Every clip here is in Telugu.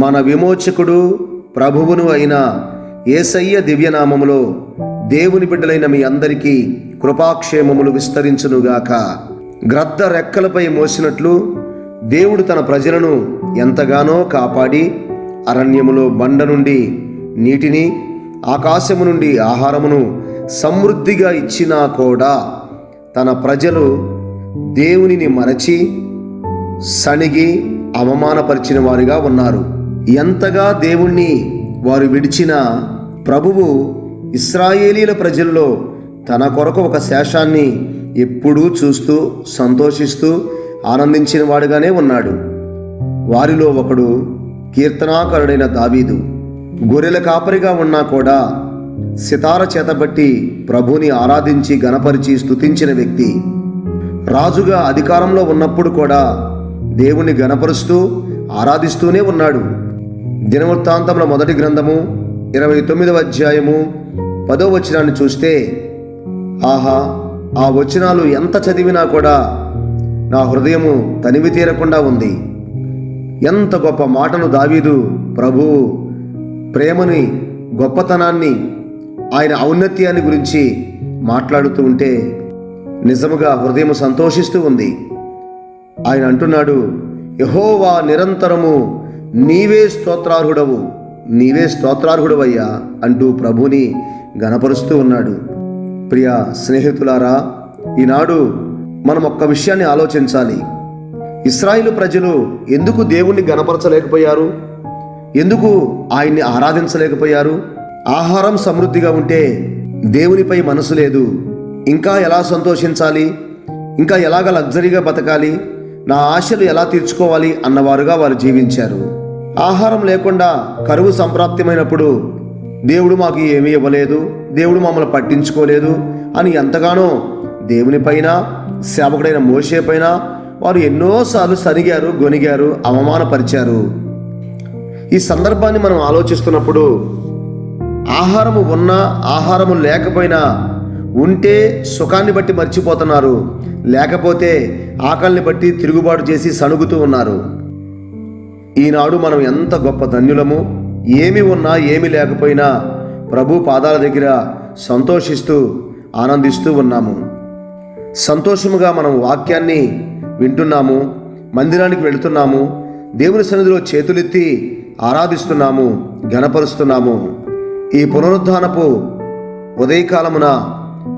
మన విమోచకుడు ప్రభువును అయిన ఏసయ్య దివ్యనామములో దేవుని బిడ్డలైన మీ అందరికీ కృపాక్షేమములు విస్తరించునుగాక. గ్రద్ద రెక్కలపై మోసినట్లు దేవుడు తన ప్రజలను ఎంతగానో కాపాడి అరణ్యములో బండ నుండి నీటిని ఆకాశము నుండి ఆహారమును సమృద్ధిగా ఇచ్చినా కూడా తన ప్రజలు దేవునిని మరచి సణిగి అవమానపరిచిన వారిగా ఉన్నారు. ఎంతగా దేవుణ్ణి వారు విడిచిన ప్రభువు ఇస్రాయేలీల ప్రజల్లో తన కొరకు ఒక శేషాన్ని ఎప్పుడూ చూస్తూ సంతోషిస్తూ ఆనందించిన వాడుగానే ఉన్నాడు. వారిలో ఒకడు కీర్తనాకరుడైన దావీదు. గొర్రెల కాపరిగా ఉన్నా కూడా సితార చేతబట్టి ప్రభుని ఆరాధించి గణపరిచి స్తుతించిన వ్యక్తి. రాజుగా అధికారంలో ఉన్నప్పుడు కూడా దేవుణ్ణి గణపరుస్తూ ఆరాధిస్తూనే ఉన్నాడు. దినవృత్తాంతముల మొదటి గ్రంథము ఇరవై తొమ్మిదవ అధ్యాయము పదో వచనాన్ని చూస్తే ఆహా ఆ వచనాలు ఎంత చదివినా కూడా నా హృదయము తనివి తీరకుండా ఉంది. ఎంత గొప్ప మాటలు దావీదు ప్రభువు ప్రేమని గొప్పతనాన్ని ఆయన ఔన్నత్యాన్ని గురించి మాట్లాడుతూ ఉంటే నిజముగా హృదయం సంతోషిస్తూ ఉంది. ఆయన అంటున్నాడు యహోవా నిరంతరము నీవే స్తోత్రార్హుడవు నీవే స్తోత్రార్హుడవయ్యా అంటూ ప్రభుని గనపరుస్తూ ఉన్నాడు. ప్రియ స్నేహితులారా ఈనాడు మనం ఒక్క విషయాన్ని ఆలోచించాలి. ఇస్రాయిలు ప్రజలు ఎందుకు దేవుణ్ణి గనపరచలేకపోయారు ఎందుకు ఆయన్ని ఆరాధించలేకపోయారు? ఆహారం సమృద్ధిగా ఉంటే దేవునిపై మనసు లేదు. ఇంకా ఎలా సంతోషించాలి? ఇంకా ఎలాగ లగ్జరీగా బతకాలి? నా ఆశలు ఎలా తీర్చుకోవాలి? అన్నవారుగా వారు జీవించారు. ఆహారం లేకుండా కరువు సంప్రాప్తిమైనప్పుడు దేవుడు మాకు ఏమీ ఇవ్వలేదు దేవుడు మమ్మల్ని పట్టించుకోలేదు అని ఎంతగానో దేవునిపైన సేవకుడైన మోషే పైన వారు ఎన్నోసార్లు సరిగారు గొనిగారు అవమానపరిచారు. ఈ సందర్భాన్ని మనం ఆలోచిస్తున్నప్పుడు ఆహారము ఉన్నా ఆహారము లేకపోయినా ఉంటే సుఖాన్ని బట్టి మర్చిపోతున్నారు లేకపోతే ఆకలిని బట్టి తిరుగుబాటు చేసి సణుగుతూ ఉన్నారు. ఈనాడు మనం ఎంత గొప్ప ధన్యులము? ఏమి ఉన్నా ఏమి లేకపోయినా ప్రభు పాదాల దగ్గర సంతోషిస్తూ ఆనందిస్తూ ఉన్నాము. సంతోషముగా మనం వాక్యాన్ని వింటున్నాము మందిరానికి వెళుతున్నాము దేవుని సన్నిధిలో చేతులెత్తి ఆరాధిస్తున్నాము గణపరుస్తున్నాము ఈ పునరుద్ధానపు ఉదయకాలమున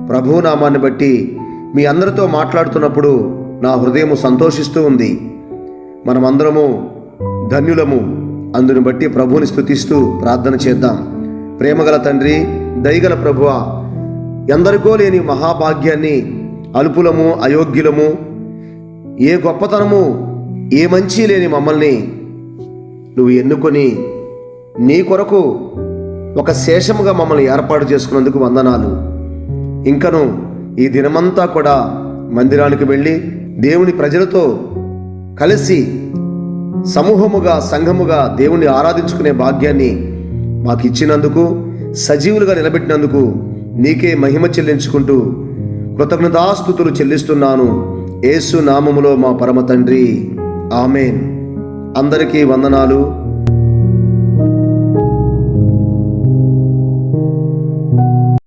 ప్రభునామాన్ని బట్టి మీ అందరితో మాట్లాడుతున్నప్పుడు నా హృదయము సంతోషిస్తూ ఉంది. మనమందరము ధన్యులము. అందును బట్టి ప్రభువుని స్తుతిస్తూ ప్రార్థన చేద్దాం. ప్రేమగల తండ్రి దయగల ప్రభువ ఎందరికో లేని మహాభాగ్యాన్ని అల్పులము అయోగ్యులము ఏ గొప్పతనము ఏ మంచి లేని మమ్మల్ని నువ్వు ఎన్నుకొని నీ కొరకు ఒక శేషముగా మమ్మల్ని ఏర్పాటు చేసుకున్నందుకు వందనాలు. ఇంకను ఈ దినమంతా కూడా మందిరానికి వెళ్ళి దేవుని ప్రజలతో కలిసి సమూహముగా సంఘముగా దేవుణ్ణి ఆరాధించుకునే భాగ్యాన్ని మాకు ఇచ్చినందుకు సజీవులుగా నిలబెట్టినందుకు నీకే మహిమ చెల్లించుకుంటూ కృతజ్ఞతాస్థుతులు చెల్లిస్తున్నాను. ఏసు నామములో మా పరమ తండ్రి. ఆమెన్. అందరికీ వందనాలు.